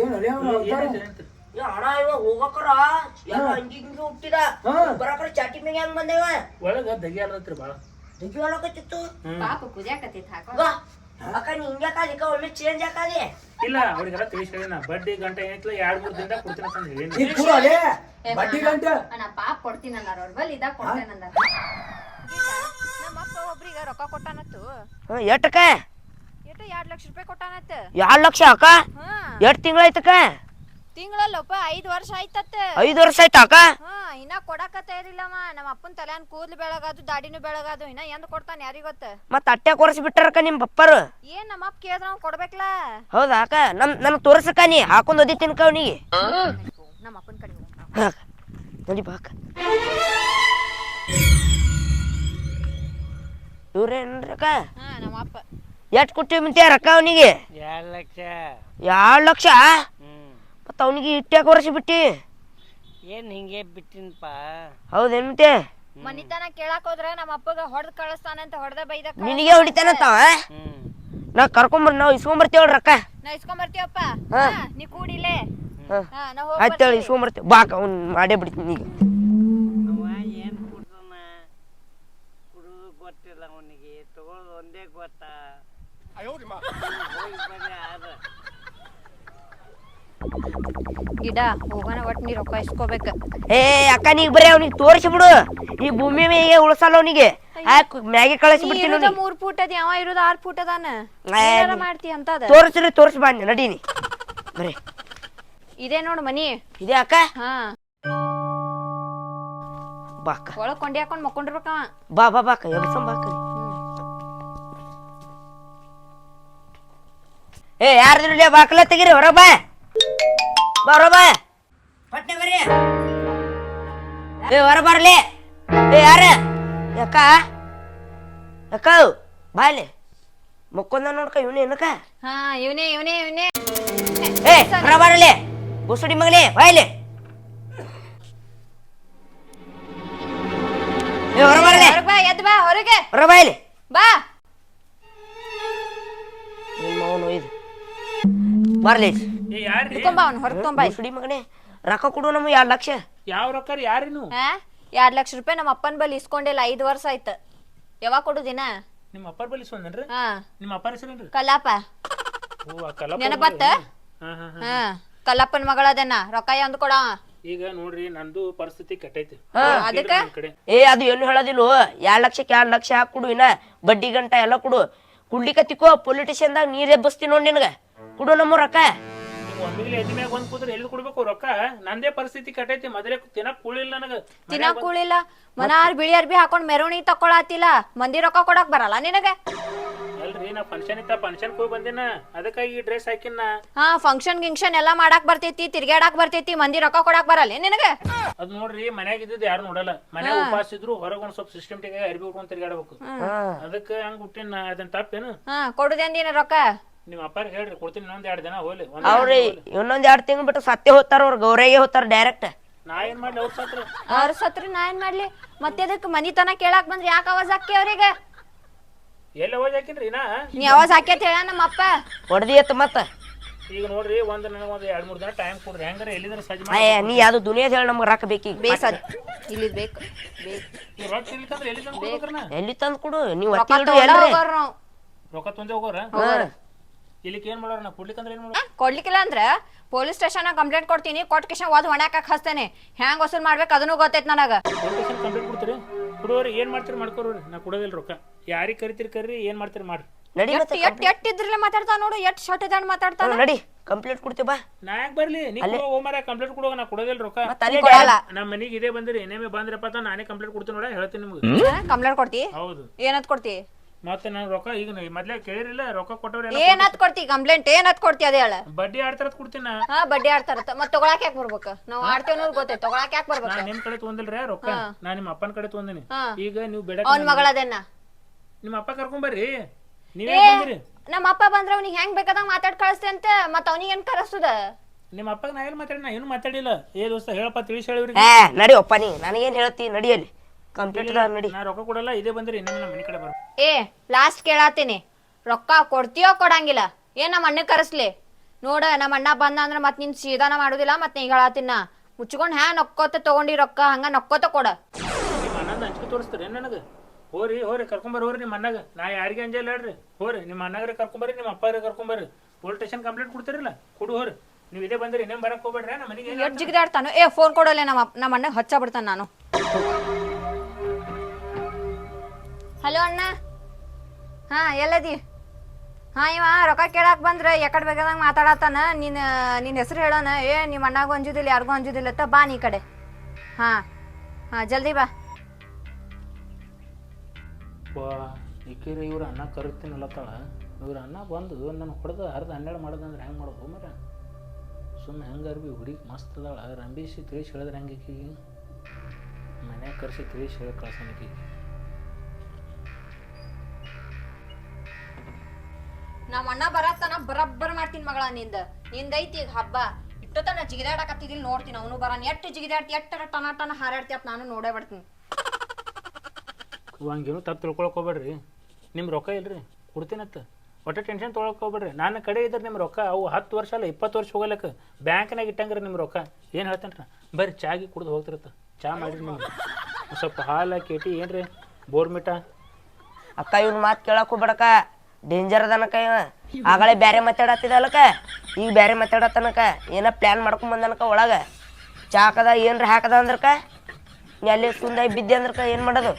ಏನು ಅಲ್ಲೇ ಅವ್ನು ಅವತಾರ? ಏ ಅಣ್ಣ ಇವ ಹೋಗಕ್ರ? ಎಲ್ಲ ಅಂಗಿ ಹಿಂಗಿ ಹುಟ್ಟಿದ. ಬರಕ್ರ ಚಾಟಿ ಮ್ಯಾಗ ಹೆಂಗ್ ಬಂದೇವ? ಒಳಗ ದಗಿ ಆಡ್ಲತ್ರಿ ಬಾಳ. ದಗಿ ಪಾಪ ಕುದಿಯಾಕತ್ತೈತ್ ಹಾಕೋ. ಅಕ್ಕ ನೀ ಕಾಲಿಕ ಒಮ್ಮೆ ಚೇಂಜ್ ಇಲ್ಲ ಅವ್ರಿಗೆಲ್ಲ ಬಡ್ಡಿ ಗಂಟೆ ಏನಿತ್ಲ ಎರಡ್ ಮೂರ್ ದಿನದಾಗ ಕೊಡ್ತೀನಿ ಅಂತ ಕೊಡು ಬಡ್ಡಿ ಗಂಟ. ಪಾಪ ಅವ್ರ ಬಲ್ ಇದಾಗ ಒಬ್ರಿಗೆ ರೊಕ್ಕ ಕೊಟ್ಟಾನತ್ತು. ಎಟ್ಟಕ್ಕ ಎಷ್ಟು ಎರಡ್ ಲಕ್ಷ ರೂಪಾಯಿ ಕೊಟ್ಟಾನತ್ತ. ಎರಡ್ ಲಕ್ಷ ಅಕ್ಕ? ಹಾ. ಎಷ್ಟ್ ತಿಂಗಳಾಯ್ತಕ್ಕ ತಿಂಗಳಲ್ಲಪ್ಪ ಐದ್ ವರ್ಷ ಆಯ್ತತ್ತೆ. ಐದ್ ವರ್ಷ ಆಯ್ತ ಅಕ್ಕ? ಹಾ ಇನ್ನ ಕೊಡಕತ್ತ ಇರಿಲ್ಲಮ್ಮ ನಮ್ಮ ಅಪ್ಪನ ತಲೆಯನ್ ಕೂದ್ಲು ಬೆಳಗಾದು ದಾಡಿನೂ ಬೆಳಗಾದು ಇನ್ನ ಎಂದ್ ಕೊಡ್ತಾನ ಯಾರಿಗ್ ಗೊತ್ತ? ಮತ್ತ ಅಟ್ಟೆ ಕೊರ್ಸಿ ಬಿಟ್ಟಾರಕ್ಕ ನಿಮ್ ಪಪ್ಪರು ಏನ್ ನಮ್ಮ ಅಪ್ಪ ಕೇಳಿದ್ರ ಅವ್ನ್ ಕೊಡ್ಬೇಕಲ್ಲ ಹೌದಾ ಅಕ್ಕ? ನಮ್ ನನ್ ತೋರ್ಸಕ್ಕ ನೀ ಹಾಕೊಂಡ್ ತಿನ್ಕ ಅವನಿಗೆ. ನಮ್ಮ ಅಪ್ಪನ ಕಡೆ ಹೋಗ್. ನೋಡಿ ಬಾಕ ಇವ್ರೇನ್ರಿ ಅಕ್ಕ? ಹಾ ನಮ್ಮ ಅಪ್ಪ. ಎಷ್ಟ್ ಕೊಟ್ಟಿವಿ ಮಿಂತ್ಯ ರೊಕ್ಕ ಅವನಿಗೆ? ಎರಡ್ ಲಕ್ಷ. ಎರಡ್ ಲಕ್ಷ? ಮತ್ತ ಅವನಿಗೆ ಇಟ್ಟ್ಯಾಕ ವರ್ಷ ಬಿಟ್ಟಿ. ಏನ್ ಹಿಂಗೆ ಬಿಟ್ಟಿನಪ್ಪ ಹೌದೇನ್ ಮಿಂತ್ಯ ಮನಿತನ ಕೇಳಾಕ್ ಹೋದ್ರ ನಮ್ಮ ಅಪ್ಪಗ ಹೊಡೆದ್ ಕಳಿಸ್ತಾನಂತ ಹೊಡೆದ ಬೈದ ನಿನಗೆ ಹೊಡಿತಾನಂತಾವ ಹ್ಮ್. ನಾ ಕರ್ಕೊಂಬರ್ ನಾವ್ ಇಸ್ಕೊಂಬರ್ತೀವಲ್ ರೊಕ್ಕ ನಾ ಇಸ್ಕೊಂಡ್ ಬರ್ತೀವಪ್ಪ ಹಾ. ಹಾ, ನೀ ಕೂಡಿಲೆ ಹಾ. ಹಾ ನಾ ಹೋಗ್ ಆಯ್ತು ಹೇಳಿ ಇಸ್ಕೊಂಬರ್ತೀವಿ. ಬಾಕ ಅವ್ನ್ ಮಾಡೇ ಬಿಡ್ತೀನಿ ಈಗ. ಅವ ಏನ್ ಕುಡ್ದನ? ಕುಡುದು ಗೊತ್ತಿಲ್ಲ ಅವನಿಗೆ. ತಗೊಳ್ಳೋದು ಒಂದೇ ಗೊತ್ತ ಹೋಗಿ ಬರ್ರಿ ಆದ್ರ ಗಿಡ ಹೋಗೋಣ ಒಟ್ ನೀ ರೊಕ್ಕ ಇಸ್ಕೋಬೇಕ. ಏ ಅಕ್ಕ ನೀ ಬರೀ ಅವ್ನಿಗೆ ತೋರಿಸಿ ಬಿಡು. ಈ ಭೂಮಿ ಮೇಲೆ ಉಳಿಸಲ್ಲ ಅವನಿಗೆ. ಮ್ಯಾಗೆ ಕಳಿಸಿ ಬಿಡ್ತೀನಿ ಇರೋದ ಮೂರ್ ಫೂಟ್ ಅದ ಯಾವ ಇರೋದ ಆರ್ ಫೂಟ್ ಅದಾನ? ಏನಾರ ಮಾಡ್ತಿ ಅಂತದ? ತೋರಿಸ್ರಿ ತೋರಿಸಿ ಬಾ ನಡೀನಿ. ಬರೀ. ಇದೇ ನೋಡ್ ಮನಿ. ಇದೇ ಅಕ್ಕ? ಹಾ. ಬಾ ಅಕ್ಕ. ಒಳಗ್ ಕೊಂಡಿ ಹಾಕೊಂಡ್ ಮಕ್ಕೊಂಡಿರ್ಬೇಕವ ಬಾ ಬಾ ಬಾಕ ಎಬ್ಸಂ ಬಾಕ ಏ ಯಾರ್ದಿರಲಿ ಬಾಕಲ ತೆಗಿರಿ ಹೊರ ಬಾ. ಬಾ ಹೊರ ಬಾ. ಪಟ್ನೆ ಬರ್ರಿ ಏ ಹೊರ ಬರ್ಲಿ. ಏ ಯಾರ? ಯಾಕ? ಯಾಕ? ಬಾಯ್ಲಿ ಮುಕ್ಕೊಂದ ನೋಡ್ಕ ಇವನೇ ಏನಕ್ಕ? ಹಾ ಇವನೇ ಇವನೇ ಇವನೇ. ಏ ಹೊರ ಬರಲಿ. ಬುಸುಡಿ ಮಗಲಿ ಬಾಯ್ಲಿ ಏ ಹೊರ ಬರಲಿ. ಹೊರಗ್ ಬಾ ಎದ್ ಬಾ ಹೊರಗೆ. ಹೊರ ಬಾಯ್ಲಿ ಬಾ. ನಿಮ್ಮ ಅವನು ಇದು. ಬರ್ಲಿ. ಏ ಯಾರ್ರಿ? ತೊಂಬ ಅವ್ನ ಹೊರಗ್ ತೊಂಬ ಬುಸುಡಿ ಮಗನೇ ರೊಕ್ಕ ಕೊಡು ನಮ್ಗೆ ಎರಡು ಲಕ್ಷ. ಯಾವ ರೊಕ್ಕ ರೀ ಯಾರಿನು ಹಾ? ಎರಡ್ ಲಕ್ಷ ರೂಪಾಯಿ ನಮ್ಮ ಅಪ್ಪನ ಬಳಿ ಇಸ್ಕೊಂಡಿಲ್ಲ ಐದ್ ವರ್ಷ ಆಯ್ತು. ಯಾವಾಗ ಕೊಡುದಿನ ನಿಮ್ಮ ಅಪ್ಪರ ಬಳಿ ಇಸ್ಕೊಂಡ್ರಿ ಹಾ. ನಿಮ್ಮ ಅಪ್ಪರ ಹೆಸರೇನ್ರಿ ಕಲಾಪ ಓ ಆ ಕಲಪ ನೆನಪತ್ತ? ಹಾ ಹಾ ಹಾ ಹಾ. ಕಲ್ಲಪ್ಪನ ಮಗಳದನ್ನ ರೊಕ್ಕ ಅಂದ್ ಕೊಡ? ಈಗ ನೋಡ್ರಿ ನಂದು ಪರಿಸ್ಥಿತಿ ಕೆಟ್ಟೈತಿ. ಹಾ, ಅದಕ್ಕ? ನಮ್ ಕಡೆ. ಏ ಅದು ಏನು ಹೇಳೋದಿಲ್ಲ? ಎರಡು ಲಕ್ಷಕ್ಕೆ ಎರಡು ಲಕ್ಷ ಹಾಕಿ ಕೊಡು ಇನ್ನ. ಬಡ್ಡಿ ಗಂಟ ಎಲ್ಲ ಕೊಡು. ಕುಡ್ಲಿಕತ್ತಿಕೋ ಪೊಲಿಟಿಷಿಯನ್ದಾಗ ನೀರ್ ಎಬ್ಬಸ್ತಿ ನೋಡಿ ನಿನಗೆ. ಕೊಡು ನಮ್ಮ ರೊಕ್ಕ. ನೀವು ಒಮ್ಮಿಗ್ಲೆ ಎದಿ ಮ್ಯಾಗ ಒಂದ್ ಕೂತ್ರೆ ಎಲ್ಲಿ ಕೊಡ್ಬೇಕು ರೊಕ್ಕ? ನಂದೇ ಪರಿಸ್ಥಿತಿ ಕಟ್ಟೈತಿ. ಮೊದಲೇ ತಿನ್ನಕ್ ಕೂಳಿಲ್ಲ ನನಗ. ತಿನ್ನಾಕ್ ಕೂಳಿಲ್ಲ. ಮನಾರ್ ಬಿಳಿ ಅರ್ಬಿ ಹಾಕೊಂಡ್ ಮೆರವಣಿ ತಕೊಳತಿಲ್ಲ ಮಂದಿ ರೊಕ್ಕ ಕೊಡಕ್ ಬರಲ್ಲ ನಿನಗೆ. ಅಲ್ರಿ ನಾ ಫಂಕ್ಷನ್ ಇತ್ತ ಫಂಕ್ಷನ್ ಹೋಗಿ ಬಂದಿನ. ಅದಕ್ಕಾಗಿ ಡ್ರೆಸ್ ಹಾಕಿನ. ಹಾ ಫಂಕ್ಷನ್ ಗಿಂಕ್ಷನ್ ಎಲ್ಲಾ ಮಾಡಾಕ್ ಬರ್ತೈತಿ ತಿರ್ಗ್ಯಾಡಾಕ್ ಬರ್ತೈತಿ ಮಂದಿ ರೊಕ್ಕ ಕೊಡಾಕ್ ಬರಲ್ಲ ನಿನಗೆ. ಅದ್ ನೋಡ್ರಿ ಮನ್ಯಾಗ ಇದ್ದಿದ್ದು ಯಾರು ನೋಡಲ್ಲ. ಮನ್ಯಾಗ ಉಪವಾಸ ಇದ್ರು ಹೊರಗ ಒಂದ್ ಸ್ವಲ್ಪ ಸಿಸ್ಟಮ್ಟಿಕ್ ಅರ್ಬಿ ಉಟ್ಕೊಂಡ್ ತಿರ್ಗಾಡ್ಬೇಕು ಅದಕ್ಕೆ ಹಂಗ ಹುಟ್ಟಿನ. ಅದನ್ ತಪ್ಪೇನು? ಹಾ ಕೊಡುದೇಂದಿನ ರೊಕ್ಕ? ನಿಮ್ ಅಪ್ಪಾರ ಹೇಳ್ರಿ ಕೊಡ್ತೀನಿ ಇನ್ನೊಂದ್ ಎರಡ್ ದಿನ ಹೋಗ್ಲಿ. ಒಂದ್ ಅವ್ರಿ ಇನ್ನೊಂದ್ ಎರಡು ತಿಂಗಳು ಬಿಟ್ಟು ಸತ್ಯ ಹೋಗ್ತಾರ ಅವ್ರ ಗೌರಿಗೆ ಹೋಗ್ತಾರ ಡೈರೆಕ್ಟ್ ನಾ ಏನ್ ಮಾಡ್ಲಿ ಅವ್ರ ಸತ್ರ? ಅವ್ರ ಸತ್ರಿ ನಾ ಏನ್ ಮಾಡ್ಲಿ? ಮತ್ತೆ ಅದಕ್ಕೆ ಮನಿತನ ಕೇಳಾಕ್ ಬಂದ್ರಿ ಯಾಕೆ ಅವಾಜ್ ಹಾಕಿ ಅವ್ರಿಗೆ? ಎಲ್ಲಿ ಹೋಗಿ ಹಾಕಿನ್ರಿ ನಾ? ನೀ ಅವಾಜ್ ಹಾಕ್ಯತ್ ಹೇಳ ನಮ್ಮ ಅಪ್ಪ. ಹೊಡೆದಿ ಎತ್ತ ಮತ್ತ. ಈಗ ನೋಡ್ರಿ ಒಂದ್ ನನಗ ಒಂದ್ ಎರಡ್ ಮೂರ್ ದಿನ ಟೈಮ್ ಕೊಡ್ರಿ. ಹೆಂಗಾರ ಎಲ್ಲಿದ್ರ ಸಜ್ಜ ಅಯ್ಯ ನೀ ಯಾವ್ದು ದುನಿಯಾದ ಹೇಳಿ ನಮ್ಗೆ ರೊಕ್ಕ ಬೇಕೀಗ ಇಲ್ಲಿ ಬೇಕು ಬೇಕು ನೀವು ರೊಕ್ಕ ಇರ್ಲಿಕ್ಕಂದ್ರ ಎಲ್ಲಿ ತಂದ್ ಕೊಡ್ಬೇಕ್ರಿ ನಾ? ಎಲ್ಲಿ ತಂದು ಕೊಡು ನೀವು ರೊಕ್ಕ ಒತ್ತಿ ಇಡು ತಗೊಂಡ ಹೋಗೋರ್ ನಾವ್. ರೊಕ್ಕ ತೊಂದೆ ಹೋಗೋರ. ಹಾ. ಇಲ್ಲಿಕ್ ಏನ್ ಮಾಡೋರ? ನಾ ಕೊಡ್ಲಿಕ್ಕಂದ್ರ ಏನ್ ಮಾಡೋರ ಕೊಡ್ಲಿಕ್ಕಿಲ್ಲ ಅಂದ್ರ ಪೊಲೀಸ್ ಸ್ಟೇಷನ್ ಕಂಪ್ಲೇಂಟ್ ಕೊಡ್ತೀನಿ ಕೊಟ್ಟ ಕಿಶನ್ ಓದ್ ಹೊಣ್ಯಾಕ ಹಸ್ತೇನೆ ಹ್ಯಾಂಗ್ ವಸೂಲ್ ಮಾಡ್ಬೇಕು ಅದನ್ನು ಗೊತ್ತೈತ್ ನನಗ. ಲೊಕೇಶನ್ ಕಂಪ್ಲೀಟ್ ಕೊಡ್ತೀರಿ? ಕೊಡೋರಿ ಏನ್ ಮಾಡ್ತೀರಿ ಮಾಡ್ಕೊರು ನಾ ಕೊಡೋದಿಲ್ಲ ರೊಕ್ಕ. ಯಾರಿಗೆ ಕರಿತೀರಿ ಕರ್ರಿ ಏನ್ ಮಾಡ್ತೀರಿ ಮಾಡ್ರಿ. ನಡಿ ಎಟ್ ಮತ್ತೆ ಎಟ್ ಎಟ್ ಇದ್ರಲ್ಲ ಮಾತಾಡ್ತಾವ ನೋಡು ಎಟ್ ಶರ್ಟ್ ಇದ್ದಾಣ ಮಾತಾಡ್ತಾನ ಹ್ಮ್, ನಡಿ. ಕಂಪ್ಲೀಟ್ ಕೊಡ್ತೀವಿ ಬಾ. ನಾ ಯಾಕೆ ಬರ್ಲಿ? ನೀವು ಹೋಮರ ಕಂಪ್ಲೇಂಟ್ ಕೊಡೋ ನಾ ಕೊಡೋದಿಲ್ಲ ರೊಕ್ಕ. ಮತ್ತೆ ಅಲ್ಲೇ ಕೊಡಲ್ಲ. ನಮ್ಮ ಮನೆಗೆ ಇದೇ ಬಂದ್ರಿ ಏನೇಮೇ ಬಂದ್ರಪ್ಪ ಅಂತ ನಾನೇ ಕಂಪ್ಲೇಂಟ್ ಕೊಡ್ತೀನಿ ನೋಡ ಹೇಳ್ತೀನಿ ನಿಮ್ಗೆ. ಕಂಪ್ಲೇಂಟ್ ಕೊಡ್ತಿ? ಹೌದು. ಏನತ್ ಕೊಡ್ತಿ? ಮತ್ತೆ ನಾನು ರೊಕ್ಕ ಈಗ ನೀ ಮೊದ್ಲೇ ಕೇಳಿರಿಲ್ಲ ರೊಕ್ಕ ಕೊಟ್ಟವ್ರೆ ಏನತ್ ಕೊಡ್ತಿ? ಕಂಪ್ಲೇಂಟ್ ಏನತ್ ಕೊಡ್ತಿ ಅದೇ ಹೇಳ. ಬಡ್ಡಿ ಆಡ್ತಾರತ್ ಕೊಡ್ತೀನಿ? ನಾ ಹಾ ಬಡ್ಡಿ ಆಡ್ತಾರ ಮತ್ ತಗೊಳಕ್ ಯಾಕೆ ಬರ್ಬೇಕು? ನಾವ್ ಆಡ್ತೇವ್ ಅನ್ನೋದು ಗೊತ್ತೈತಿ. ತಗೊಳಕ್ ಯಾಕೆ ಬರ್ಬೇಕು? ನಾ ನಿಮ್ ಕಡೆ ತೊಗೊಂದಿಲ್ರಿ ರೊಕ್ಕ. ನಾ ನಿಮ್ಮ ಅಪ್ಪನ ಕಡೆ ತೊಗೊಂದಿನಿ ಹಾ. ಈಗ ನೀವು ಬೇಡ ಅವ್ನ ಮಗಳದನ್ನ ನಿಮ್ಮ ಅಪ್ಪ ಕರ್ಕೊಂಬರ್ರಿ ನೀವೇ ಬಂದ್ರಿ? ನಮ್ಮ ಅಪ್ಪ ಬಂದ್ರ ಅವ್ನಿಗೆ ಹೆಂಗ್ ಬೇಕಾದಂಗ ಮಾತಾಡ್ ಕಳಿಸ್ತೇ ಅಂತ ಮತ್ ಅವ್ನಿಗೆ ಏನ್ ಕರಸ್ತದ? ನಿಮ್ಮ ಅಪ್ಪಗೆ ನಾ ಏನ್ ಮಾತಾಡಿ ನಾ ಏನು ಮಾತಾಡಿಲ್ಲ. ಏ ದೋಸ್ತ ಹೇಳಪ್ಪ ತಿಳಿಸಿ ಹೇಳ್ರಿ ಏ ನಡಿಯಪ್ಪ ನೀ. ನನಗೇನು ಹೇಳ್ತಿ? ನಡಿಯಲ್ಲಿ ಕಂಪ್ಲೀಟ್ ನಡಿ ನಾ ರೊಕ್ಕ ಕೊಡಲ್ಲ ಇದೇ ಬಂದ್ರಿ ಇನ್ನೊಮ್ಮೆ ನಮ್ಮ ಮನೆ ಕಡೆ ಬರೋ. ಏ ಲಾಸ್ಟ್ ಕೇಳತ್ತೀನಿ ರೊಕ್ಕ ಕೊಡ್ತೀಯೋ ಕೊಡಂಗಿಲ್ಲ? ಏನ್ ನಮ್ಮ ಅಣ್ಣ ಕರೆಸ್ಲಿ? ನೋಡ ನಮ್ಮ ಅಣ್ಣ ಬಂದ ಅಂದ್ರ ಮತ್ ನಿನ್ ಸೀದಾನ ಮಾಡುದಿಲ್ಲ ಮತ್ ನೀ ಹೇಳತ್ತಿನ ಮುಚ್ಕೊಂಡ್ ಹ್ಯಾ ನಕ್ಕೋತ ತಗೊಂಡಿ ರೊಕ್ಕ ಹಂಗ ನಕ್ಕೋತ ಕೊಡ. ನಿಮ್ಮ ಅಣ್ಣನ ಹಂಚಿಕೆ ತೋರಿಸ್ತೀರಿ ನನಗೆ? ಹೋರಿ ಹೋರಿ ಕರ್ಕೊಂಬರ್ರಿ ಹೋರಿ ನಿಮ್ಮ ಅಣ್ಣಗ. ನಾ ಯಾರಿಗೆ ಅಂಜಲ್ಲ ಹೇಳ್ರಿ? ಹೋರಿ ನಿಮ್ಮ ಅಣ್ಣಗ್ರೆ ಕರ್ಕೊಂಬರ್ರಿ ನಿಮ್ಮ ಅಪ್ಪಗ್ರೆ ಕರ್ಕೊಂಬರ್ರಿ ಪೊಲೀಸ್ ಸ್ಟೇಷನ್ ಕಂಪ್ಲೇಂಟ್ ಕೊಡ್ತೀರಲ್ಲ ಕೊಡು ಹೋರಿ. ನೀವು ಇದೇ ಬಂದ್ರಿ ಇನ್ನೇನು ಬರಕ್ ಹೋಗ್ಬೇಡ್ರಿ ನಮ್ಮ ಮನೆಗೆ ಜಿಗಿದಾಡ್ತಾನು. ಏ ಫೋನ್ ಕೊಡಲ್ಲ ನಮ್ಮ ನಮ್ಮ ಅಣ್ಣ ಹಚ್ಚ ಬಿಡ್ತಾನ ನಾನು. ಹಲೋ ಅಣ್ಣ. ಹಾ, ಎಲ್ಲದಿ? ಹಾ, ಇವ ರೊಕ್ಕ ಕೇಳಾಕ್ ಬಂದ್ರ ಯಾಕಡೆ ಬೇಕಾದಂಗ ಮಾತಾಡತ್ತಾನ. ನಿನ್ನ ನಿನ್ನ ಹೆಸರು ಹೇಳೋಣ. ಏ ನಿಮ್ಮ ಅಣ್ಣಗೂ ಅಂಜುದಿಲ್ಲ, ಯಾರಿಗೂ ಅಂಜುದಿಲ್ಲ ತ ಬಾ ನೀ ಕಡೆ. ಹಾ ಹಾ, ಜಲ್ದಿ ಬಾ. ಇವ್ರ ಅಣ್ಣ ಇವ್ರ ಅನ್ನ ಇವ್ರ ಅಣ್ಣ ಬಂದು ನನ್ನ ಹೊಡೆದು ಅರ್ಧ ಹನ್ನೆರಡು ಮಾಡೋದಂದ್ರೆ ಹೆಂಗೆ ಮಾಡೋದು ಮರ ಸುಮ್ಮನೆ ಹೆಂಗೆ ಅರ್ಬಿ ಹುಡುಗಿ ಮಸ್ತ್ ಅದಾಳ. ರಂಬಿಸಿ ತಿಳಿಸಿ ಹೇಳಿದ್ರೆ ಹೆಂಗೆ ಈಕಿಗೆ? ಮನೆ ಕರ್ಸಿ ತಿಳಿಸಿ ಹೇಳಿ ಕಳ್ಸೋಣ ನಮ್ಮ ಅಣ್ಣ ಬರತ್ತಾನ ಬರಬ್ಬರ್ ಮಾಡ್ತೀನಿ ಮಗಳ ನಿಂದ. ನಿಂದೈತಿ ಈಗ ಹಬ್ಬ. ಇಟ್ಟತನ ಜಿಗಿದಾಡಕತ್ತಿದಿಲ್ ನೋಡ್ತೀನಿ ಅವನು ಬರಾನ. ಎಟ್ಟು ಜಿಗಿದಾಡ್ತಿ ಎಟ್ಟರ ಟನ ಟನ ಹಾರಾಡ್ತಿ ಅಂತ ನಾನು ನೋಡೇ ಬಿಡ್ತೀನಿ ಹಂಗೇನು ತಪ್ಪು ತಿಳ್ಕೊಳಕ್ ಹೋಗ್ಬೇಡ್ರಿ. ನಿಮ್ಮ ರೊಕ್ಕ ಇಲ್ರಿ ಕೊಡ್ತೀನತ್ತ ಒಟ್ಟು ಟೆನ್ಷನ್ ತೊಗೊಳಕ್ ಹೋಗ್ಬೇಡ್ರಿ. ನನ್ನ ಕಡೆ ಇದ್ರೆ ನಿಮ್ಮ ರೊಕ್ಕ ಅವು ಹತ್ತು ವರ್ಷ ಅಲ್ಲ ಇಪ್ಪತ್ತು ವರ್ಷ ಹೋಗಲಕ್ಕ ಬ್ಯಾಂಕ್ನಾಗ ಇಟ್ಟಂಗ್ರಿ ನಿಮ್ಮ ರೊಕ್ಕ. ಏನು ಹೇಳ್ತೇನೆ ಬರ್ರಿ ಚಾಗಿ ಕುಡ್ದು ಹೋಗ್ತಿರತ್ತ. ಚಾ ಮಾಡಿರಿ ನಿಮ್ಗೆ. ಸ್ವಲ್ಪ ಹಾಲು ಕೇಟಿ ಏನ್ರಿ? ಬೋರ್ಮಿಟ? ಅಕ್ಕ ಇವ್ನ ಮಾತು ಕೇಳಕ್ಕೂ ಹೋಗ್ಬೇಡಕ್ಕ. ಡೇಂಜರ್ ಅದನಕ ಇವ. ಆಗಳೇ ಬ್ಯಾರೆ ಮಾತಾಡತ್ತಿದಲಕ ಈಗ ಬ್ಯಾರೆ ಮಾತಾಡತ್ತನಕ ಏನ ಪ್ಲ್ಯಾನ್ ಮಾಡ್ಕೊಂಡ್ ಬಂದನಕ ಒಳಗ. ಚಾಕದ ಏನ್ರ ಹಾಕದ ಅಂದ್ರಕ ಎಲ್ಲಿ ಸುಂದ ಸುಂದಾಗಿ ಬಿದ್ದೆ ಅಂದ್ರಕ ಏನು ಮಾಡೋದು?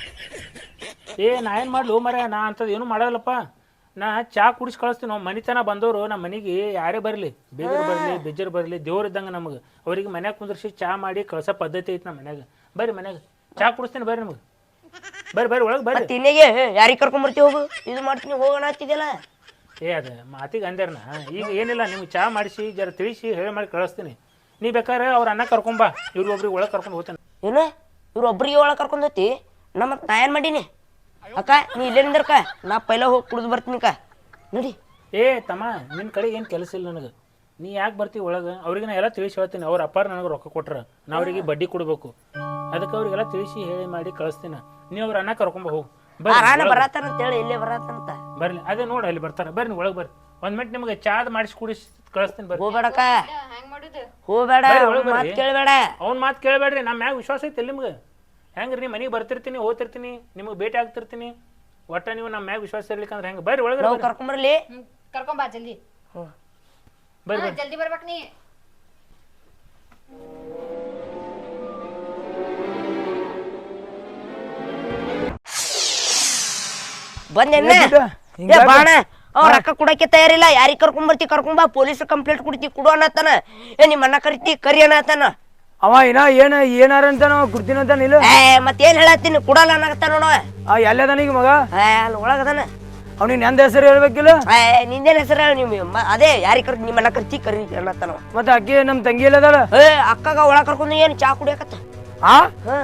ಏ ನಾ ಏನು ಮಾಡ್ಲು ಮರ ನಾ ಅಂತದ ಏನು ಮಾಡಲ್ಲಪ್ಪ. ನಾ ಚಾ ಕುಡಿಸಿ ಕಳಿಸ್ತೀನಿ. ನಾವು ಮನಿತನ ಬಂದವರು ನಮ್ಮ ಮನೆಗೆ ಯಾರೇ ಬರಲಿ. ಬೇಗರು ಬರಲಿ ಬೆಜ್ಜರ್ ಬರಲಿ ದೇವ್ರು ಇದ್ದಂಗೆ ನಮಗೆ. ಅವ್ರಿಗೆ ಮನ್ಯಾಗ ಕುಂದ್ರಿಸಿ ಚಾ ಮಾಡಿ ಕಳ್ಸೋ ಪದ್ಧತಿ ಐತೆ ನಮ್ಮ ಮನ್ಯಾಗ. ಬರ್ರಿ ಮನ್ಯಾಗ. ಚಾ ಕುಡಿಸ್ತೀನಿ ಬರ್ರಿ ನಿಮಗೆ. ಬರ್ರಿ ಬರ್ರಿ ಒಳಗೆ ಬರ್ರಿ. ತಿನ್ನಿಗೆ ಯಾರಿಗೆ ಕರ್ಕೊಂಬರ್ತಿ ಹೋಗು? ಇದು ಮಾಡ್ತೀನಿ ಹೋಗೋಣ ಹತ್ತಿದ್ಯಲ್ಲ ಏ ಅದು ಮಾತಿಗೆ ಅಂದ್ಯಾರನ? ಈಗ ಏನಿಲ್ಲ ನಿಮ್ಗೆ ಚಾ ಮಾಡಿಸಿ ಜರ ತಿಳಿಸಿ ಹೇಳಿ ಮಾಡಿ ಕಳಿಸ್ತೀನಿ. ನೀ ಬೇಕಾದ್ರೆ ಅವ್ರ ಅನ್ನ ಕರ್ಕೊಂಬಾ ಇವ್ರು ಒಬ್ರಿಗೆ ಒಳಗೆ ಕರ್ಕೊಂಡು ಹೋಗ್ತಾನೆ. ಏನು? ಇವ್ರು ಒಬ್ರಿಗೆ ಒಳಗೆ ಕರ್ಕೊಂಡು ಹೋತಿ ನಮ್ಮ ನಾ ಏನು ಮಾಡೀನಿ? ಅಕ್ಕ ನೀ ಇಲ್ಲೇ ನಿಂದ್ರಕ್ಕ? ನಾ ಪೈಲ ಹೋಗಿ ಕುಡಿದು ಬರ್ತೀನಿ ಅಕ್ಕ. ನೋಡಿ. ಏ ತಮ್ಮ ನಿನ್ನ ಕಡೆ ಏನು ಕೆಲಸ ಇಲ್ಲ ನನಗೆ. ನೀ ಯಾಕೆ ಬರ್ತೀವಿ ಒಳಗೆ? ಅವ್ರಿಗೆ ನಾ ಎಲ್ಲ ತಿಳಿಸಿ ಹೇಳ್ತೀನಿ. ಅವ್ರ ಅಪ್ಪಾರ ನನಗೆ ರೊಕ್ಕ ಕೊಟ್ರ ನಾ ಅವ್ರಿಗೆ ಬಡ್ಡಿ ಕೊಡಬೇಕು. ಅದಕ್ಕೆ ಅವ್ರಿಗೆಲ್ಲ ತಿಳಿಸಿ ಹೇಳಿ ಮಾಡಿ ಕಳಿಸ್ತೀನಿ. ನೀವು ಅವ್ರ ಅನ್ನ ಕರ್ಕೊಂಬ ಹೋಗು. ಆ ರಾಣ ಬರ್ರಿ ಬರತ್ತಾನ ಅಂತೇಳಿ ಇಲ್ಲೇ ಬರತ್ತಂತ ಬರ್ಲಿ ಅದೇ ನೋಡಿ ಅಲ್ಲಿ ಬರ್ತಾರೆ. ಬರ್ರಿ ನೀವು ಒಳಗೆ ಬರ್ರಿ. ಒಂದ್ ಮಿನಿಟ್ ನಿಮಗೆ ಚಾದ್ ಮಾಡಿಸಿ ಕುಡಿಸಿ ಕಳಿಸ್ತೀನಿ ಬರ್ರಿ. ಹೋಗ್ಬೇಡಕ್ಕ. ಹೆಂಗ್ ಮಾಡುದು? ಹೋಗ್ಬೇಡ ಬರ್ರಿ, ಒಳಗ್ ಮಾತು ಬರ್ರಿ. ಕೇಳಬೇಡ. ಅವ್ನ ಮಾತು ಕೇಳಬೇಡ್ರಿ ನಮ್ಮ ಮ್ಯಾಗ ವಿಶ್ವಾಸ ಐತಿ ನಿಮ್ಗೆ? ಹೆಂಗ್ರಿ ನೀ ಮನೆಗೆ ಬರ್ತಿರ್ತೀನಿ ಹೋಗ್ತಿರ್ತೀನಿ ನಿಮಗೆ ಭೇಟಿ ಆಗ್ತಿರ್ತೀನಿ. ಒಟ್ಟ ನೀವು ನಮ್ಮ ಮ್ಯಾಗ ವಿಶ್ವಾಸ ಇರ್ಲಿಕ್ಕಂದ್ರೆ ಹೆಂಗೆ? ಬರ್ರಿ ಒಳಗೆ ನಾವು ಕರ್ಕೊಂಬರ್ಲಿ ಕರ್ಕೊಂಬಾ ಜಲ್ದಿ. ಬರ್ರಿ ಹಾ, ಬರ್ರಿ. ಜಲ್ದಿ ಬರ್ಬೇಕ್ ನೀ. ಬಂದೆನ್ನ ಏ ಬಾಣ. ಅವ್ರ ರೊಕ್ಕ ಕೊಡಕ್ಕೆ ತಯಾರಿಲ್ಲ. ಯಾರಿಗೆ ಕರ್ಕೊಂಬರ್ತಿ ಕರ್ಕೊಂಬಾ ಪೊಲೀಸ್ ಕಂಪ್ಲೇಂಟ್ ಕೊಡ್ತಿ ಕೊಡು ಅನ್ನತ್ತಾನ. ಏ ನಿಮ್ಮ ಅಣ್ಣ ಕರಿತಿ ಕರಿ ಅನ್ನತ್ತಾನ. ಅವ ಏನ ಏನ ಏನಾರ ಅಂತ ಗುರ್ತಿನ ಅಂತ ಇಲ್ಲ? ಏ ಮತ್ತೇನ್ ಹೇಳತ್ತೀನಿ? ಕೊಡಲ್ಲ ಅನ್ನಕತ್ತಾನ ನೋಡ. ಆ ಎಲ್ಲದಾನ ಈಗ ಮಗ? ಏ ಅಲ್ಲಿ ಒಳಗದಾನ. ಅವ್ನಿಗೆ ನಂದ ಹೆಸರು ಹೇಳ್ಬೇಕಿಲ್ಲ? ಏ ನಿಂದೇನ್ ಹೆಸರು ಹೇಳ ನೀವು ಅದೇ ಯಾರಿಗೆ ಕರ್ ನಿಮ್ಮ ಅಣ್ಣ ಕರಿತಿ ಕರಿ ಅನ್ನತ್ತಾನ ಅವ. ಮತ್ತೆ ಅಕ್ಕಿ ನಮ್ ತಂಗಿ ಇಲ್ಲದಾಳ ಏ ಅಕ್ಕಗ ಒಳಗ್ ಕರ್ಕೊಂಡು ಏನ್ ಚಾ ಕುಡಿಯಕತ್ತ? ಆ? ಹಾ.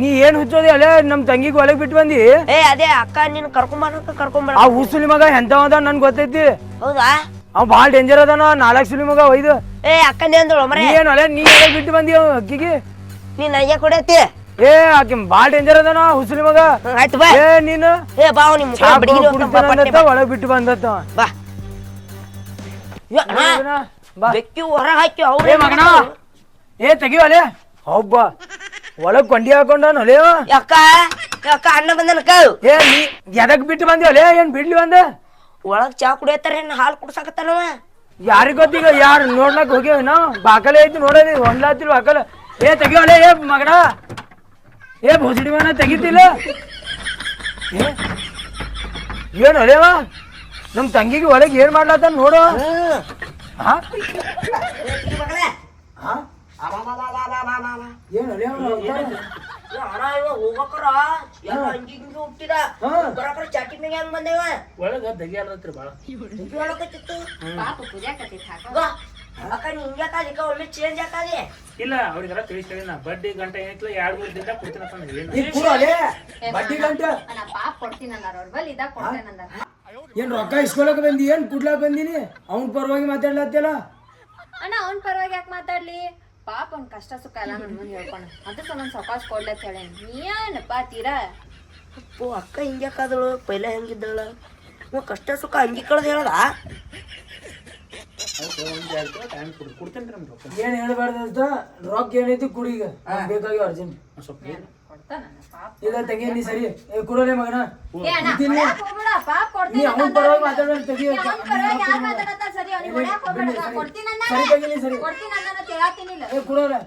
ನೀ ಏನ್ ಹುಚ್ಚೋದಿ? ಅಲ್ಲೇ ನಮ್ ತಂಗಿಗೆ ಒಳಗ್ ಬಿಟ್ಟು ಬಂದಿ? ಏ ಅದೇ ಅಕ್ಕ ನೀನ್ ಕರ್ಕೊಂಬಾರ ಕರ್ಕೊಂಬಾರ ಆ ಉಸುಲಿ ಮಗ ಎಂತವದ ನನ್ ಗೊತ್ತೈತಿ? ಹೌದಾ? ಅವ ಬಾಳ ಡೇಂಜರ್ ಅದಾನ ನಾಲ್ಕು ಸುಲಿ ಮಗ ಒಯ್ದು. ಏ ಅಕ್ಕ ಅಂದಳು ಮರೆ ನೀ ಏನ್ ಅಲ್ಲೇ ನೀ ಒಳಗ್ ಬಿಟ್ಟು ಬಂದಿ ಅವ ಅಕ್ಕಿಗೆ? ನೀನ್ ಅಯ್ಯ ಕೊಡತಿ ಏ ಆಕಿ ಬಾಳ ಡೇಂಜರ್ ಅದಾನ ಹುಸುಲಿ ಮಗ. ಆಯ್ತು ಬಾ. ಏ ನೀನು? ಏ ಬಾ ನಿಮ್. ಒಳಗ್ ಬಿಟ್ಟು ಬಂದತ್ತ ಬಾ. ಬೆಕ್ಕಿ ಹೊರ ಹಾಕಿ ಏ ಅವ್ರೇ ಮಗನ ಏ ತೆಗಿಯೋ ಅಲೆ ಒಬ್ಬ ಒಳಗ್ ಕೊಂಡಿ ಹಾಕೊಂಡವನು ಅಲೇ ಅಕ್ಕ ಅಕ್ಕ ಅಣ್ಣ ಬಂದನಕ ಏ ನೀ ಎದಕ್ ಬಿಟ್ಟು ಬಂದಿ ಅಲೇ ಏನ್ ಬಿಡ್ಲಿ ಒಂದ? ಒಳಗ್ ಚಾ ಕುಡಿಯತ್ತಾರ ಏನ್ ಹಾಲು ಕುಡ್ಸಾಕತ್ತಾನವ ಯಾರಿಗ್ ಗೊತ್ತೀಗ ಯಾರು ನೋಡ್ಲಕ್ ಹೋಗ್ಯವ ನಾವು ಬಾಕಲೆ ಐತಿ ನೋಡಲಿ ಹೊಂಡ್ಲಾತಿಲ್ ಬಾಕಲ. ಏ ತೆಗಿಯೋ ಅಲೆ ಏ ಮಗಡ. ಏ ಭೋಸಡಿ ಮನ ತೆಗಿತಿಲ್ಲ ಏನ್ ಅಲೇವ ನಮ್ ತಂಗಿಗೆ ಒಳಗೆ ಏನ್ ಮಾಡ್ಲಾತ ನೋಡು. ಹಾ ಹಾ? ಏನ್ ಅಲೆ ಅವ್ನು ಹೋಗ್ತಾನೆ? ಅಣ್ಣ ಇವ ಹೋಗಕ್ರ ಎಲ್ಲ ಹಂಗಿ ಹಿಂಗಿ ಹುಟ್ಟಿದ. ಹಾ. ಬರಕ್ರ ಚಾಟಿ ಹೆಂಗ್ ಬಂದೇವ? ಒಳಗೆ ದಗಿಯಾಲತ್ರಿ ಭಾಳ ಹೇಳಕತ್ತಿತ್ತು ಪಾಪ ಕುದಿಯಾಕತ್ತೈತಿ ಹಾಕೋ ಅಕ್ಕ ಅಕ್ಕ ನೀ ಒಮ್ಮೆ ಚೇಂಜ್ ಯಾಕಾದೆ ಇಲ್ಲ ಅವ್ರಿಗೆಲ್ಲ ತಿಳಿಸಿ ಹೇಳಿ ನಾ. ಬಡ್ಡಿ ಗಂಟೆ ಏನಿತ್ತು ಎರಡು ಮೂರು ದಿನ ಕೊಡ್ತೀನಿ ಅಂತ ಅಂದ್ ಹೇಳಿ ಈ ಕುಡು ಅಲೆ ಬಡ್ಡಿ ಗಂಟೆ. ನಾ ಪಾಪ ಕೊಡ್ತೀನಂದಾರ. ಅವ್ರ ಬಲ್ ಇದಾಗ ಕೊಡ್ತೇನಂದಾರ ಏನ್ ರೊಕ್ಕ ಇಸ್ಕೊಳಕ್ ಬಂದಿ? ಏನ್ ಕುಡ್ಲಾಕ್ ಬಂದಿನಿ? ಅವನ್ ಪರವಾಗಿ ಮಾತಾಡ್ಲತ್ತಿಲ್ಲ ಅಣ್ಣ ಅವನ್ ಪರವಾಗಿ ಯಾಕೆ ಮಾತಾಡ್ಲಿ? ಪಾಪ ಅವ್ನ ಕಷ್ಟ ಸುಖ ಎಲ್ಲ ನನ್ ಮುಂದೆ ಹೇಳ್ಕೊಂಡು. ಅದಕ್ಕೆ ನಾನು ಸಕಾಶ್ ಕೊಡ್ಲಿ ಅಂತ ಹೇಳಿ ನೀನಪ್ಪ ತೀರಾ? ಓ ಅಕ್ಕ ಹಿಂಗ್ಯಾಕಾದಳು ಪೈಲೆ ಹೆಂಗಿದ್ದಳ? ಹ್ಞೂ ಕಷ್ಟ ಸುಖ ಹಂಗೆ ಕಳ್ದು ಹೇಳದ? ಟೈಮ್ ಕೊಡಿ. ಕೊಡ್ತೇನೆ ರೀ ರೊಕ್ಕ. ಏನ್ ಹೇಳ್ಬಾರ್ದು ಅಂತ ರೊಕ್ಕ ಏನೈತಿ ಕುಡಿ ಈಗ ನಮ್ಗ್ ಬೇಕಾಗಿ ಅರ್ಜೆಂಟ್ ಸ್ವಲ್ಪ. ಇಲ್ಲ ತೆಗಿ ನೀ ಸರಿ. ಏ ಕುಡೋಲೆ ಮಗನ? ನೀ ಅವ್ನ ಪರವಾಗಿ. ಮಾತಾಡೋಣ ತೆಗಿ ಸರಿ ಸರಿ. ತೆಗಿ ನೀ. ಏ ಕುಡೋಲೆ.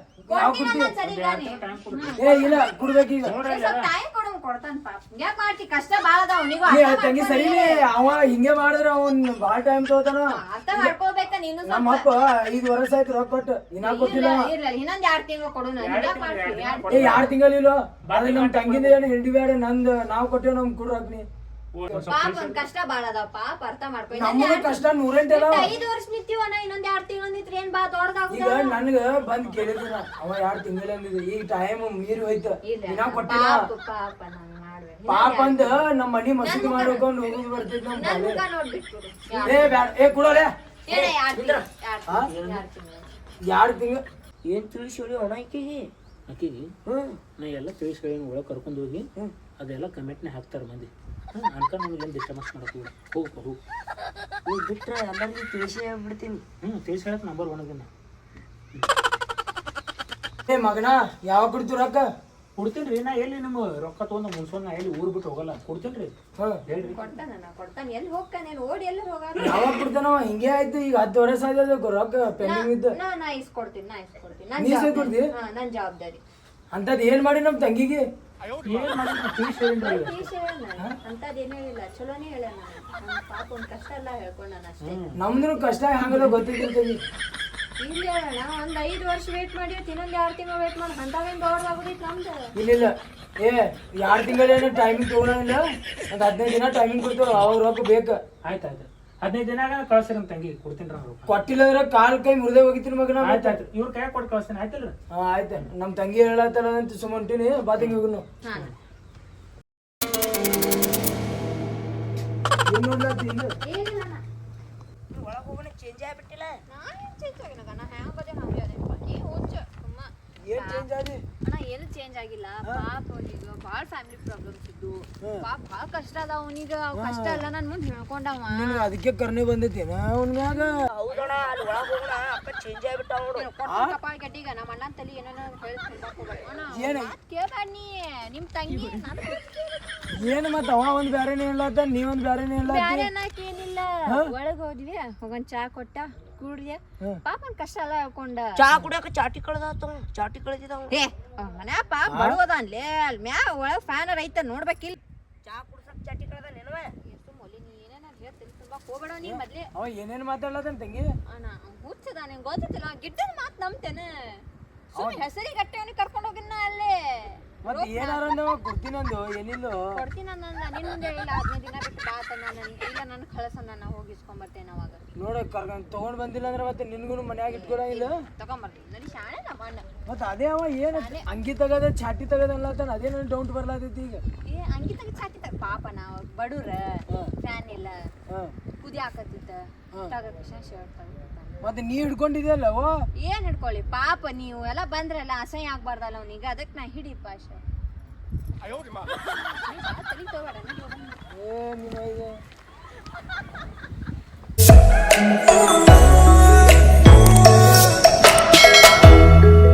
ಏ ಇಲ್ಲ ಕುಡ್ಬೇಕೀಗ ಏ, ಸ್ವಲ್ಪ ಕೊಡು, ಕೊಡ್ತಾನ ಪಾಪ. ಯಾಕ್ ಮಾಡ್ತಿ? ಕಷ್ಟ ಬಾಳ ಅದಾವ. ಅವನಿಗೂ ಏ ತಂಗಿ ಸರಿ ಅವ ಹಿಂಗೆ ಮಾಡಿದ್ರೆ ಅವನ್ ಬಾಳ ಟೈಮ್ ತಗೋತಾನ. ಅರ್ಥ ಮಾಡ್ಕೋಬೇಕ ನೀನು ಸ್ವಲ್ಪ. ನಮ್ಮ ಅಪ್ಪ ಐದ್ ವರ್ಷ ಆಯ್ತು ರೊಕ್ಕ ಕೊಟ್ಟು. ಇನ್ನ ಕೊಟ್ಟಿಲ್ಲ ಇರ್ಲಿ, ಇರ್ಲಿ, ಇನ್ನೊಂದ್ ಎರಡ್ ತಿಂಗಳು ಕೊಡು ನಾನು. ಯಾಕ್ ಏ ಯಾರ್ ತಿಂಗಳಿಲ್ಲ ಅದ್ರ ನಮ್ ತಂಗಿಂದ ಏನು ಹಿಂಡಿ ಬೇಡ. ನಂದ್ ನಾವ್ ಕೊಟ್ಟೇವ್ ನಮ್ ಕುಡ್ರ ಅಗ್ನಿ. ಪಾಪ ಒಂದ್ ಕಷ್ಟ ಬಾಳ ಅದಾವ. ಪಾಪ ಅರ್ಥ ಮಾಡ್ಕೊ. ಇನ್ನೊಂದ್ ನಮ್ಮದು ಎರಡ್- ಕಷ್ಟ ನೂರೆಂಟೆಲ್ಲ ಇಷ್ಟ್ ಐದ್ ವರ್ಷ ಇನ್ನೊಂದ್ ಎರಡ್ ತಿಂಗಳು ನಿಂತ್ರಿ ಏನ್ ಬಾ ದೊಡ್ಡದಾಗುದ ಈಗ ನನ್ಗ ಬಂದ್ ಕೇಳಿದ್ರ ಅವ ಎರಡ್ ತಿಂಗಳ ಅಂದಿದ್ದು ಈಗ ಟೈಮ್ ಮೀರಿ ಹೋಯ್ತು. ಇನ್ನ ಕೊಟ್ಟಿಲ್ಲ. ಪಾಪ ನಾನು ಪಾಪ ಅಂದ ನಮ್ ಮನಿ ಮಸೀದಿ ಮಾಡ್ಕೊಂಡು ಹೋಗಿ ಬರ್ತೈತಿ ನಮ್ ಏ ಬ್ಯಾಡ. ಏ ಕುಡೋಲೆ. ಎರಡ್ ತಿಂಗಳು ಏನ್ ತಿಳಿಸಿ ಹೇಳಿ ಒಣ ಆಕಿಗೆ? ಆಕಿಗೆ? ಹ್ಮ್. ನಾ ಎಲ್ಲ ತಿಳಿಸಿ ಒಳಗೆ ಕರ್ಕೊಂಡು ಹೋಗಿ. ಅದೆಲ್ಲ ಕಮೆಂಟ್ನೇ ಹಾಕ್ತಾರೆ ಮಂದಿ. ಅನ್ಕೊಂಡು ನಮ್ಗೆ ಏನು ಡಿಸ್ಟರ್ಬೆನ್ಸ್ ಮಾಡಕ್ಕೆ ಹೋಗಪ್ಪ ಹೋಗು ಬಿಟ್ರೆ ಎಲ್ಲರಿಗೂ ತಿಳಿಸಿ ಹೇಳ್ಬಿಡ್ತೀನಿ ಹ್ಞೂ ತಿಳಿಸಿ ಹೇಳಕ್ಕೆ ನಂಬರ್ ಒನ್ ಅದನ್ನ ಏ ಮಗನ ಯಾವಾಗ ಬಿಡ್ತು ರೊಕ್ಕ ಕೊಡ್ತೀನಿ ರೀ ನಾ ಎಲ್ಲಿ ನಿಮ್ಮ ರೊಕ್ಕ ತೊಗೊಂಡು ಮುಗಿಸೋನ ನಾ ಎಲ್ಲಿ ಊರು ಬಿಟ್ಟು ಹೋಗಲ್ಲ ಕೊಡ್ತೀನಿ ರೀ ಹ್ಮ್ ಹೇಳ್ರಿ. ಕೊಡ್ತಾನ ನಾ ಕೊಡ್ತಾನ. ಎಲ್ಲಿ ಹೋಗ್ತಾನೆ? ಓಡಿ ಎಲ್ಲ ಹೋಗಲ್ಲ? ಯಾವಾಗ ಬಿಡ್ತಾನೋ ಹಿಂಗೆ ಆಯ್ತು ಈಗ ಹತ್ತು ವರ್ಷ ಆಯ್ತು ರೊಕ್ಕ ಪೆಂಡಿಂಗ್ ಇದ್ದು. ನಾ ನಾ ಇಸ್ಕೊಡ್ತೀನಿ ನಾ ಇಸ್ಕೊಡ್ತೀನಿ. ನನ್ ನೀ ಜವಾಬ್ದಾರಿ. ಇಸ್ಕೊಡ್ತಿ? ಹಾ ನನ್ ಜವಾಬ್ದಾರಿ. ಅಂತದ್ ಏನ್ ಮಾಡಿ ನಮ್ ತಂಗಿಗೆ? ಏನು ಮಾಡಿ ತಿಳಿಸಿ ಹೇಳಿದ್ರಿ ತೀರ್ಸಿ ಹೇಳಣ್ಣ ಅಂತದೇನು ಹೇಳಿಲ್ಲ? ಚಲೋನೇ ಹೇಳಣ ಪಾಪ ಒಂದ್ ಕಷ್ಟ ಎಲ್ಲ ಹೇಳ್ಕೊಂಡ ನಾನು ಅಷ್ಟೇ ನಮ್ದು ಕಷ್ಟ ಹಂಗದ ಗೊತ್ತಿದ್ದಿಲ್ಲ ತಂಗಿ. ಇಲ್ಲಿ ಹೇಳೋಣ ಒಂದ್ ಐದು ವರ್ಷ ವೇಟ್ ಮಾಡಿ ಇನ್ನೊಂದ್ ಎರಡ್ ತಿಂಗಳು ವೇಟ್ ಮಾಡಿ. ಅಂತಾವೇನ್ ದೊಡ್ಡದಾಗೋದೈತಿ ನಮ್ದು. ಇಲ್ಲಿಲ್ಲ ಏ ಎರಡು ತಿಂಗಳೇನು ಟೈಮಿಂಗ್ ತಗೊಳಂಗಿಲ್ಲ ಒಂದ್ ಹದಿನೈದು ದಿನ ಟೈಮಿಂಗ್ ಕೊಡ್ತಾರ? ಅವಾಗ ರೊಕ್ಕ ಬೇಕು. ಆಯ್ತು ಆಯ್ತು. ಹದಿನೈದು ದಿನ ಕಳ್ಸಿ ನಮ್ಮ ತಂಗಿ ಕೊಡ್ತೀನಿ ರೀ ರೊಕ್ಕ. ಕೊಟ್ಟಿಲ್ಲ ಅಂದ್ರೆ ಕಾಲ್ ಕೈ ಮುರಿದೇ ಹೋಗಿತ್ತೀನಿ ಮಗನ ಆಯ್ತು ಆಯ್ತಾಯ್ತು ಇವ್ರ ಕೈ ಕೊಟ್ಟು ಕಳಿಸ್ತೀನಿ ಆಯ್ತಲ್ಲ ಹಾ ಆಯ್ತು. ನಮ್ಮ ತಂಗಿ ಹೇಳತ್ತಲ್ಲ ಅಂತ ಸುಮ್ಮಂತೀನಿ ಬಾ ತಂಗಿ ಹೋಗುನು. ಏನ್ ಇಲ್ಲಿ? ಅಣ್ಣ. ಒಳಗೆ ಹೋಗೋಣ ಚೇಂಜ್ ಆಗ್ಬಿಟ್ಟಿಲ್ಲ. ನಾನೇನ್ change ಆಗಿಲ್ಲ ಅಣ್ಣ, ಹ್ಯಾಂಗ್ ಅದೇ ಹಂಗೆ ಅದೇನಪ್ಪ. ನೀ ಹುಚ್ಚ, ಸುಮ್ಮ. ಏನ್ ಚೇಂಜ್ ಆಗಿಲ್ಲ. ಪಾಪ ಅವನಿಗ ಬಾಳ ಫ್ಯಾಮಿಲಿ ಪ್ರಾಬ್ಲಮ್ಸ್ ಇದ್ದು ಪಾಪ ಭಾಳ ಕಷ್ಟ ಅದ ಅವನಿಗ. ಕಷ್ಟ ಅಲ್ಲ ನನ್ ಮುಂದೆ ಹೇಳ್ಕೊಂಡವ. ನಿನಗೆ ಅದಕ್ಕೆ ಕರ್ನೆ ಬಂದೈತಿ ಅವನ ಮ್ಯಾಗ? ಹೌದಣ್ಣ ಅಲ್ಲಿ ಒಳಗೆ ಹೋಗೋಣ. ಅಪ್ಪ ಚೇಂಜ್ ಆಗಿಬಿಟ್ಟ ನೋಡು. ಕಪಾಳ ಗಟ್ಟಿಗ ನಮ್ಮ ಅಣ್ಣನ ತಲೆ ಏನೇನೋ ಹೇಳಿ ಏನ? ಕೇಳ್ಬೇಡ ನೀ. ನಿಮ್ ತಂಗಿ ಏನು ಏನ್ ಮತ್ತ ಅವ ಒಂದ್ ಬ್ಯಾರೆನೇ ಇಲ್ಲ ನೀ ಒಂದ್ ಬ್ಯಾರೆನೇ ಇಲ್ಲ ಬ್ಯಾರೆ ಏನಿಲ್ಲ ಒಳಗ್ ಹೋದ್ವಿ. ಹೋಗನ್ ಚಾ ಕೊಟ್ಟ ಕುಡ್ದೆ. ಪಾಪನ್ ಕಷ್ಟ ಎಲ್ಲ ಹೇಳ್ಕೊಂಡ. ಚಾ ಕುಡಿಯಕ ಚಾಟಿ ಕಳ್ದಾತ ಚಾಟಿ ಕಳ್ದಿದಾವ. ಏ ಬಡವದ ಬಡವದನ್ಲೇ ಅಲ್ಲಿ ಮ್ಯಾ ಒಳಗ್ ಫ್ಯಾನ್ ಐತ ನೋಡ್ಬೇಕಿಲ್ಲ ಚಾ ಕುಡ್ಸಕ್ ಚಾಟಿ ಕಳ್ದ ನೆನವೆ ಎಷ್ಟು ಮೊಲಿ ನೀ ಏನೇನ ಹೇಳ್ತೀನಿ ತುಂಬಾ ಹೋಗ್ಬೇಡ ನೀ ಮೊದ್ಲೇ. ಅವ ಏನೇನ್ ಮಾತಾಡ್ಲದನ್ ತಂಗಿ? ಅಣ್ಣ ಹುಚ್ಚದ ನಿಂಗೆ ಗೊತ್ತಿಲ್ಲ ಗಿಡ್ಡದ ಮಾತು ನಂಬ್ತೇನೆ. ಸುಮ್ಮನೆ ಹೆಸರಿಗೆ ಗಟ್ಟೆ ಅವನಿಗೆ ಕರ್ಕೊಂಡು ಹೋಗಿನ ಅಲ್ಲೇ. ಮತ್ ಏನಾರ ಅಂದವ ಕೊಡ್ತೀನಂದು. ಏನಿಲ್ಲ ಕೊಡ್ತೀನಿ ನನ್ನ ನಿನ್ನ ಮುಂದೆ ಹೇಳಿಲ್ಲ. ಹದಿನೈದು ದಿನ ಬಿಟ್ಟು ಬಾ ಅಂತ ನಾನು. ಇಲ್ಲ ನನ್ನ ಕಳಸ ನಾನು ಹೋಗಿ ಇಸ್ಕೊಂಬರ್ತೇನೆ ಅವಾಗ ನೋಡ ಕರ್ಕೊಂಡ್ ತಗೊಂಡ್ ಬಂದಿಲ್ಲ ಅಂದ್ರೆ ಮತ್ತೆ ನಿನ್ಗೂ ಮನ್ಯಾಗ ಇಟ್ಕೊಳಂಗಿಲ್ಲ ತಗೊಂಬರ್ತೀನಿ. ನನಗೆ ಶಾಣೆ ನಮ್ಮ ಅಣ್ಣ ಮತ್ ಅದೇ ಅವ ಏನ ಅಂಗಿ ತಗದ ಚಾಟಿ ತಗದ ಅನ್ಲತ್ತಾನ? ಅದೇ ನನ್ ಡೌಟ್ ಬರ್ಲಾತೈತಿ ಈಗ. ಏ ಅಂಗಿ ತಗ ಚಾಟಿ ತಗ ಪಾಪ ನಾವು ಬಡವ್ರ ಫ್ಯಾನ್ ಇಲ್ಲ ಕುದಿ ಹಾಕತ್ತಿತ್ತ ತಗಕ್ಷ ಶರ್ಟ್ ತಗೊಂಡು ಮತ್ತೆ ನೀ ಹಿಡ್ಕೊಂಡಿದ್ಯಲ್ಲ ಓ ಏನ್ ಹಿಡ್ಕೊಳ್ಳಿ? ಪಾಪ ನೀವು ಎಲ್ಲ ಬಂದ್ರಲ್ಲ ಅಸಹ್ಯ ಆಗ್ಬಾರ್ದಲ್ಲ ಅವನಿಗೆ. ಅದಕ್ಕೆ ನಾ ಹಿಡಿಪ ಅಷ್ಟೇ. ಏ ನೀನು